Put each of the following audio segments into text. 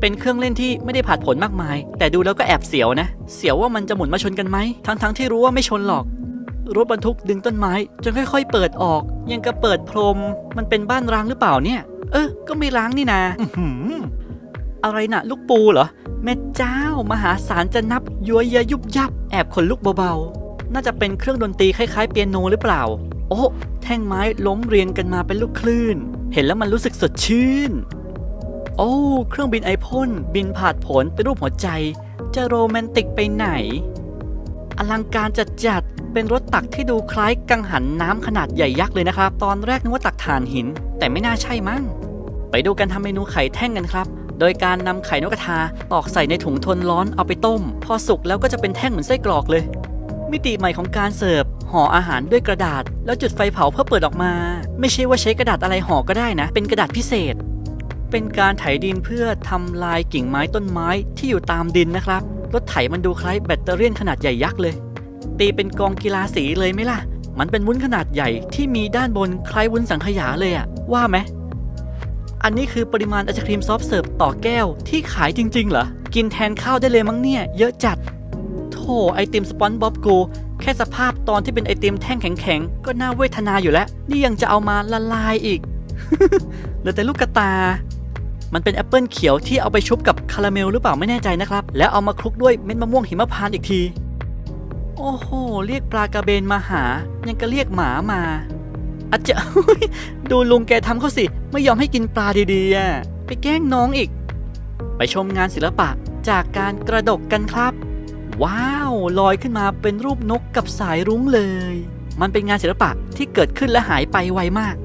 เป็นเครื่องเล่นที่ไม่ได้ผาดผลมากมาย แต่ดูแล้วก็แอบเสียวนะ เสียวว่ามันจะหมุนมาชนกันไหม ทั้งๆที่รู้ว่าไม่ชนหรอก รถบรรทุกดึงต้นไม้ จนค่อยๆ เปิดออก ยังกระเปิดพรม มันเป็นบ้านร้างหรือเปล่าเนี่ย เออ ก็ไม่ร้างนี่นาอื้อหืออะไรน่ะ ลูกปูเหรอ แม่เจ้ามหาศาลจะนับยัวเยยยุบยับ แอบขนลุกเบาๆ น่าจะเป็นเครื่องดนตรีคล้ายๆเปียโนหรือเปล่า โอ้แท่งไม้ล้มเรียงกันมาเป็นลูกคลื่น เห็นแล้วมันรู้สึกสดชื่น โอ้ เครื่องบินไอพ่นบินผ่านผลเป็นรูปหัวใจ จะโรแมนติกไปไหน อลังการจัดจัดเป็นรถตักที่ดูคล้ายกังหันน้ำขนาดใหญ่ยักษ์เลยนะครับ ตอนแรกนึกว่าตักถ่านหิน แต่ไม่น่าใช่มั้ง ไปดูการทำเมนูไข่แท่งกันครับ โดยการนำไข่นกกระทาตอกใส่ในถุงทนร้อนเอาไปต้ม พอสุกแล้วก็จะเป็นแท่งเหมือนไส้กรอกเลย มิติใหม่ของการเสิร์ฟห่ออาหารด้วยกระดาษ แล้วจุดไฟเผาเพื่อเปิดออกมา ไม่ใช่ว่าใช้กระดาษอะไรห่อก็ได้นะ เป็นกระดาษพิเศษ เป็นการไถดินเพื่อทำลายกิ่งไม้ต้นไม้ที่อยู่ตามดินนะครับ รถไถมันดูคล้ายแบตเตอรี่ขนาดใหญ่ยักษ์เลย ตีเป็นกองกีฬาสีเลยไหมล่ะ มันเป็นวุ้นขนาดใหญ่ที่มีด้านบนคล้ายวุ้นสังขยาเลยอะว่าไหมอันนี้คือปริมาณไอศครีมซอฟเสิร์ฟต่อแก้วที่ขายจริง ๆ เหรอ กินแทนข้าวได้เลยมั้งเนี่ย เยอะจัดโธ่ไอติมสปอนบ๊อบกู แค่สภาพตอนที่เป็นไอติมแท่งแข็งๆ ก็น่าเวทนาอยู่แล้ว นี่ยังจะเอามาละลายอีกเหลือแต่ลูกกระตา มันเป็นแอปเปิลเขียวที่เอาไปชุบกับคาราเมลหรือเปล่าไม่แน่ใจนะครับ แล้วเอามาคลุกด้วยเม็ดมะม่วงหิมพานต์อีกที โอ้โห เรียกปลากระเบนมาหา ยังก็เรียกหมามาอาจจะดูลุงแกทำเขาสิ ไม่ยอมให้กินปลาดีๆอะไปแกล้งน้องอีก ไปชมงานศิลปะจากการกระดกกันครับ ว้าวลอยขึ้นมาเป็นรูปนกกับสายรุ้งเลย มันเป็นงานศิลปะที่เกิดขึ้นและหายไปไวมาก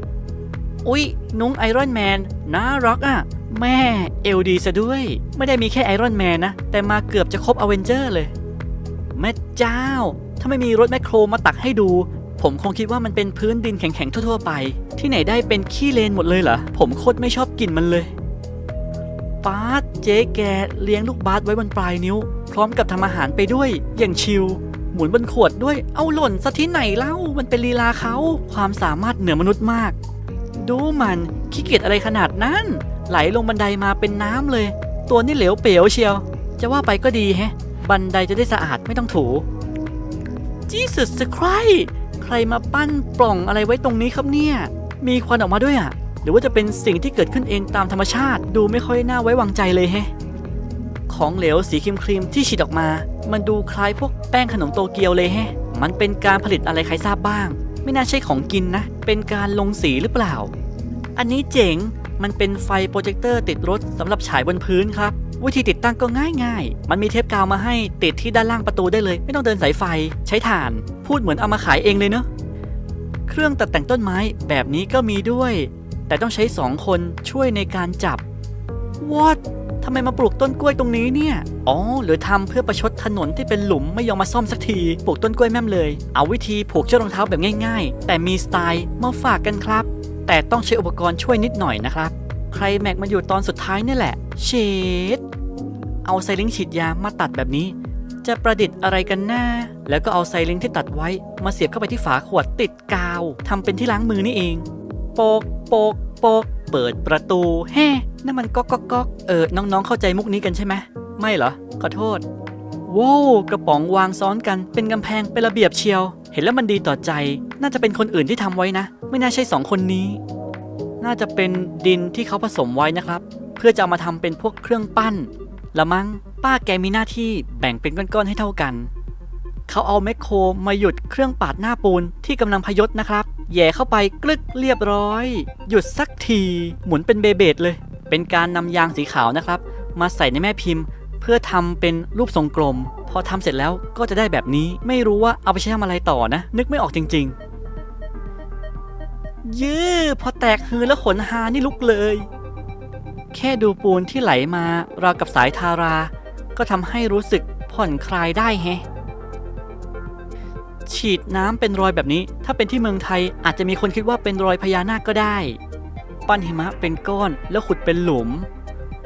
อุ๊ย นุ้งไอรอนแมนน่ารักอะ แม่เอลดีซะด้วย ไม่ได้มีแค่ไอรอนแมนนะ แต่มาเกือบจะครบอเวนเจอร์เลย แม่เจ้า ถ้าไม่มีรถแมคโครมาตักให้ดู ผมคงคิดว่ามันเป็นพื้นดินแข็งๆ ทั่วๆ ไป ที่ไหนได้เป็นขี้เลนหมดเลยเหรอ ผมโคตรไม่ชอบกลิ่นมันเลยป้าดเจ๊แกเลี้ยงลูกบาสไว้บนปลายนิ้ว พร้อมกับทำอาหารไปด้วย อย่างชิลหมุนบนขวดด้วย เอาหล่นซะที่ไหนเล่า มันเป็นลีลาเขา ความสามารถเหนือมนุษย์มาก ดูมันขี้เกียจอะไรขนาดนั้น ไหลลงบันไดมาเป็นน้ำเลย ตัวนี่เหลวเป๋วเชียว จะว่าไปก็ดีแฮะ บันไดจะได้สะอาดไม่ต้องถูจีสุดสใครใครมาปั้นปล่องอะไรไว้ตรงนี้ครับเนี่ย มีควันออกมาด้วยอะ หรือว่าจะเป็นสิ่งที่เกิดขึ้นเองตามธรรมชาติ ดูไม่ค่อยน่าไว้วางใจเลยแฮะ ของเหลวสีครีมครีมๆที่ฉีดออกมา มันดูคล้ายพวกแป้งขนมโตเกียวเลยแฮะ มันเป็นการผลิตอะไรใครทราบบ้าง ไม่น่าใช่ของกินนะ เป็นการลงสีหรือเปล่า อันนี้เจ๋ง มันเป็นไฟโปรเจคเตอร์ติดรถสำหรับฉายบนพื้นครับ วิธีติดตั้งก็ง่ายๆ มันมีเทปกาวมาให้ติดที่ด้านล่างประตูได้เลย ไม่ต้องเดินสายไฟ ใช้ถ่าน พูดเหมือนเอามาขายเองเลยเนอะเครื่องตัดแต่งต้นไม้แบบนี้ก็มีด้วย แต่ต้องใช้สองคนช่วยในการจับ What ทำไมมาปลูกต้นกล้วยตรงนี้เนี่ย อ๋อ หรือทำเพื่อประชดถนนที่เป็นหลุมไม่ยอมมาซ่อมสักที ปลูกต้นกล้วยแม่มเลย เอาวิธีผูกเชือกรองเท้าแบบง่าย ๆ แต่มีสไตล์มาฝากกันครับ แต่ต้องใช้อุปกรณ์ช่วยนิดหน่อยนะครับ ใครแม็กมาอยู่ตอนสุดท้ายนี่แหละเชดเอาไซลิงฉีดยามาตัดแบบนี้ จะประดิษฐ์อะไรกันหน้า แล้วก็เอาไซลิงที่ตัดไว้มาเสียบเข้าไปที่ฝาขวดติดกาวทำเป็นที่ล้างมือนี่เอง โปกโปกโปกเปิดประตูแฮ่นั่นมันก๊อกก๊อกก๊อกเออน้องๆเข้าใจมุกนี้กันใช่ไหมไม่เหรอขอโทษว้าวกระป๋องวางซ้อนกันเป็นกำแพงเป็นระเบียบเชียว เห็นแล้วมันดีต่อใจ น่าจะเป็นคนอื่นที่ทำไว้นะ ไม่น่าใช่สองคนนี้ น่าจะเป็นดินที่เขาผสมไว้นะครับ เพื่อจะเอามาทำเป็นพวกเครื่องปั้น ละมั้ง ป้าแกมีหน้าที่แบ่งเป็นก้อนๆให้เท่ากัน เขาเอาแมคโครมาหยุดเครื่องปาดหน้าปูนที่กำลังพยศนะครับ แย่เข้าไปกลึกเรียบร้อย หยุดสักที หมุนเป็นเบเบดเลย เป็นการนำยางสีขาวนะครับ มาใส่ในแม่พิมพ์ พื่อทำเป็นรูปทรงกลม พอทำเสร็จแล้วก็จะได้แบบนี้ไม่รู้ว่าเอาไปใช้ทำอะไรต่อนะ นึกไม่ออกจริง ๆ ยื้อพอแตกฮือแล้วขนหานี่ลุกเลย แค่ดูปูนที่ไหลมาราวกับสายทารา ก็ทำให้รู้สึกผ่อนคลายได้แฮะฉีดน้ำเป็นรอยแบบนี้ ถ้าเป็นที่เมืองไทยอาจจะมีคนคิดว่าเป็นรอยพญานาคก็ได้ ปั้นหิมะเป็นก้อนแล้วขุดเป็นหลุม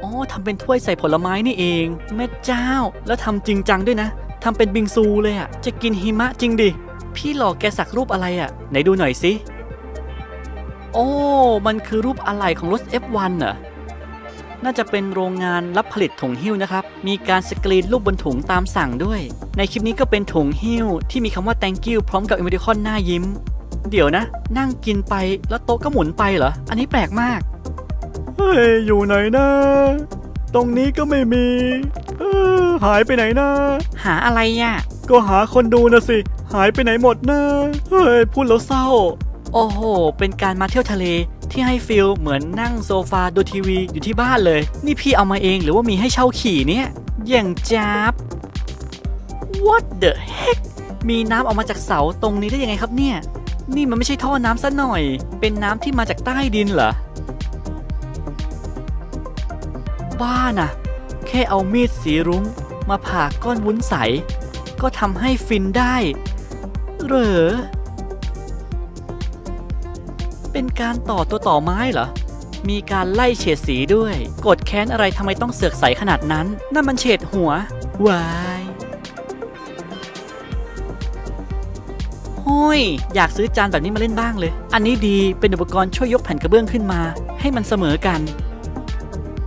อ๋อทำเป็นถ้วยใส่ผลไม้นี่เอง แม่เจ้า แล้วทำจริงจังด้วยนะทำเป็นบิงซูเลยอะจะกินหิมะจริงดิ พี่หลอกแกสักรูปอะไรอะไหนดูหน่อยสิ โอ้ มันคือรูปอะไหล่ของรถ F1 เหรอน่าจะเป็นโรงงานรับผลิตถุงหิ้วนะครับ มีการสกรีนรูปบนถุงตามสั่งด้วย ในคลิปนี้ก็เป็นถุงหิ้ว ที่มีคำว่า thank you พร้อมกับ emoticon หน้ายิ้ม เดี๋ยวนะ นั่งกินไปแล้วโต๊ะก็หมุนไปเหรอ อันนี้แปลกมาก เฮ้ยอยู่ไหนนะ ตรงนี้ก็ไม่มีเออหายไปไหนนะ หาอะไรอะ ก็หาคนดูนะสิ หายไปไหนหมดนะเฮ้ยพูดแล้วเศร้า โอ้โห เป็นการมาเที่ยวทะเลที่ให้ฟิลเหมือนนั่งโซฟาดูทีวีอยู่ที่บ้านเลย นี่พี่เอามาเองหรือว่ามีให้เช่าขี่เนี่ย อย่างจับ What the heck มีน้ำออกมาจากเสาตรงนี้ได้ยังไงครับเนี่ย นี่มันไม่ใช่ท่อน้ำซะหน่อย เป็นน้ำที่มาจากใต้ดินเหรอ บ้าน่ะ แค่เอามีดสีรุ้งมาผ่าก้อนวุ้นใส ก็ทำให้ฟินได้ เหรอ เป็นการต่อตัวต่อไม้เหรอ มีการไล่เฉดสีด้วย กดแค้นอะไรทำไมต้องเสือกใสขนาดนั้น นั่นมันเฉดหัว วายโอ้ยอยากซื้อจานแบบนี้มาเล่นบ้างเลย อันนี้ดีเป็นอุปกรณ์ช่วยยกแผ่นกระเบื้องขึ้นมา ให้มันเสมอกัน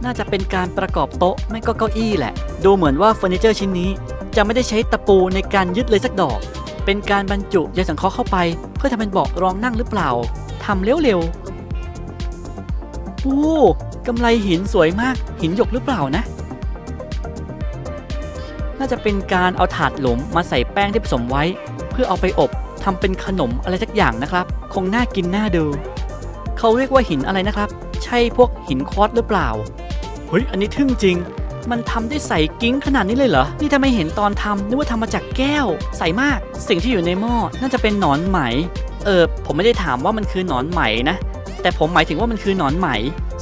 น่าจะเป็นการประกอบโต๊ะไม่ก็เก้าอี้แหละ ดูเหมือนว่าเฟอร์นิเจอร์ชิ้นนี้ จะไม่ได้ใช้ตะปูในการยึดเลยสักดอก เป็นการบรรจุยาสังเคราะห์เข้าไป เพื่อทำเป็นเบาะรองนั่งหรือเปล่าทำเร็วๆโอ้กำไรหินสวยมากหินหยกหรือเปล่านะ น่าจะเป็นการเอาถาดหลุมมาใส่แป้งที่ผสมไว้ เพื่อเอาไปอบทำเป็นขนมอะไรสักอย่างนะครับ คงน่ากินน่าดู เขาเรียกว่าหินอะไรนะครับ ใช่พวกหินควอตซ์หรือเปล่า ฮ้ย อันนี้ทึ่งจริง มันทำได้ใสกิ้งขนาดนี้เลยเหรอ นี่ถ้าไม่เห็นตอนทำนึกว่าทำมาจากแก้ว ใสมาก สิ่งที่อยู่ในหม้อน่าจะเป็นหนอนไหม เออ ผมไม่ได้ถามว่ามันคือหนอนไหมนะ แต่ผมหมายถึงว่ามันคือหนอนไหม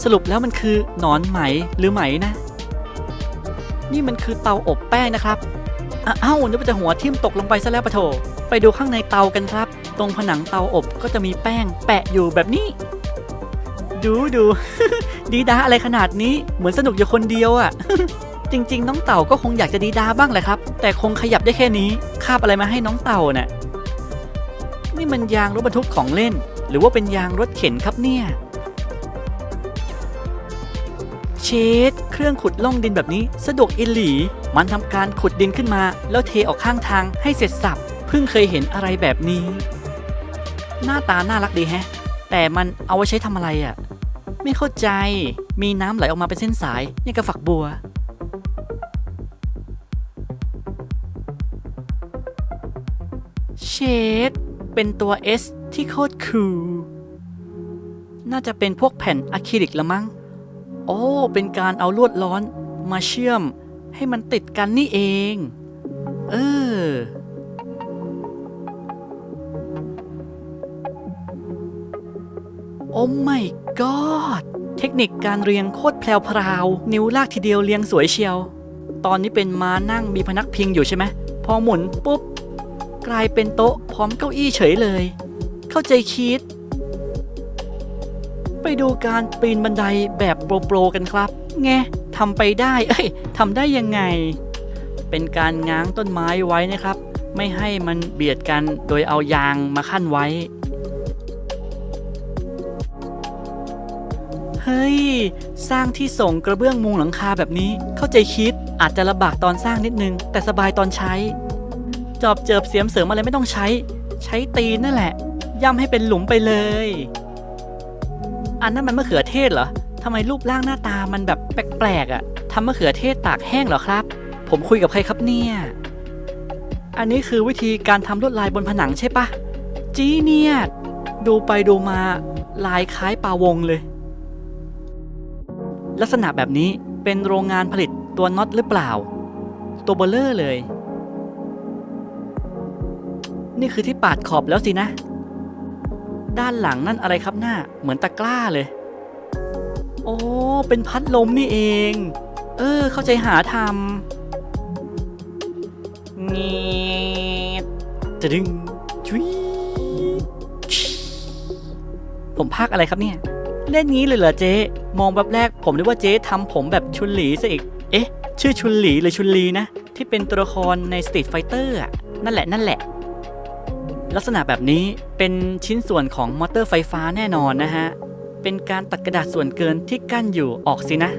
สรุปแล้วมันคือหนอนไหมหรือไหมนะ นี่มันคือเตาอบแป้งนะครับอะอ้าวนึกว่าจะหัวทิ่มตกลงไปซะแล้วปะโถ ไปดูข้างในเตากันครับ ตรงผนังเตาอบก็จะมีแป้งแปะอยู่แบบนี้ ดูดู ดีดาอะไรขนาดนี้เหมือนสนุกอยู่คนเดียวอะ่ะ จริง ๆ น้องเต่าก็คงอยากจะดีดาบ้างแหละครับ แต่คงขยับได้แค่นี้คาบอะไรมาให้น้องเต่าเน่ะนี่มันยางรถบรรทุกของเล่น หรือว่าเป็นยางรถเข็นครับเนี่ยเชดเครื่องขุดล่องดินแบบนี้สะดวกอิหลี มันทำการขุดดินขึ้นมา แล้วเทออกข้างทางให้เสร็จสับเพิ่งเคยเห็นอะไรแบบนี้ หน้าตาน่ารักดีแฮะ แต่มันเอาไว้ใช้ทำอะไรอะ่ะ ไม่เข้าใจ มีน้ำไหลออกมาเป็นเส้นสายยังกับฝักบัว เชดเป็นตัว S ที่โคตรคูล น่าจะเป็นพวกแผ่นอะคริลิกละมั้ง โอ้ เป็นการเอาลวดร้อนมาเชื่อมให้มันติดกันนี่เอง เออ โอ้ไม่ กอดเทคนิคการเรียงโคตรแพรวพราว นิ้วลากทีเดียวเรียงสวยเชียว ตอนนี้เป็นม้านั่งมีพนักพิงอยู่ใช่ไหม พอหมุนปุ๊บ กลายเป็นโต๊ะพร้อมเก้าอี้เฉยเลย เข้าใจคิด ไปดูการปีนบันไดแบบโปรๆกันครับไงทำไปได้ เอ้ยทำได้ยังไง เป็นการง้างต้นไม้ไว้นะครับ ไม่ให้มันเบียดกันโดยเอายางมาขั้นไว้ เฮ้ย สร้างที่ส่งกระเบื้องมุงหลังคาแบบนี้ เข้าใจคิด อาจจะลำบากตอนสร้างนิดนึง แต่สบายตอนใช้ จอบเจิบเสียมเสริมอะไรไม่ต้องใช้ ใช้ตีนนั่นแหละ ย่ำให้เป็นหลุมไปเลย อันนั้นมันมะเขือเทศเหรอทำไมรูปร่างหน้าตามันแบบแปลกๆอะ่ะทำมะเขือเทศตากแห้งเหรอครับ ผมคุยกับใครครับเนี่ย อันนี้คือวิธีการทำลวดลายบนผนังใช่ปะจีเนียดดูไปดูมาลายคล้ายปลาวงเลย ลักษณะแบบนี้เป็นโรงงานผลิตตัวน็อตหรือเปล่า ตัวเบลเลอร์เลย นี่คือที่ปาดขอบแล้วสินะ ด้านหลังนั่นอะไรครับหน้า เหมือนตะกร้าเลย โอ้ เป็นพัดลมนี่เอง เออ เข้าใจหาทำเงียบจะดึงชุยผมพากอะไรครับเนี่ย เล่นงี้เลยเหรอเจ๊ มองแบบแรก ผมนึกว่าเจ๊ทำผมแบบชุนหลีซะอีก เอ๊ะ ชื่อชุนหลีหรือชุนลีนะ ที่เป็นตัวละครใน Street Fighter อะนั่นแหละนั่นแหละ ลักษณะแบบนี้เป็นชิ้นส่วนของมอเตอร์ไฟฟ้าแน่นอนนะฮะ เป็นการตัดกระดาษส่วนเกินที่กั้นอยู่ออกสินะ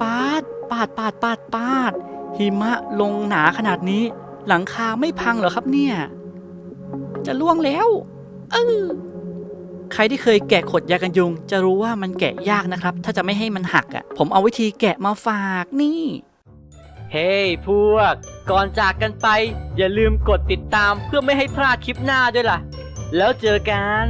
ปาดปาดปาดปาดปาดหิมะลงหนาขนาดนี้ หลังคาไม่พังเหรอครับเนี่ย จะล่วงแล้ว เออ ใครที่เคยแกะขดยากันยุง จะรู้ว่ามันแกะยากนะครับ ถ้าจะไม่ให้มันหักอะ่ะ ผมเอาวิธีแกะมาฝากนี่ เฮ้ hey, พวก ก่อนจากกันไป อย่าลืมกดติดตามเพื่อไม่ให้พลาดคลิปหน้าด้วยล่ะ แล้วเจอกัน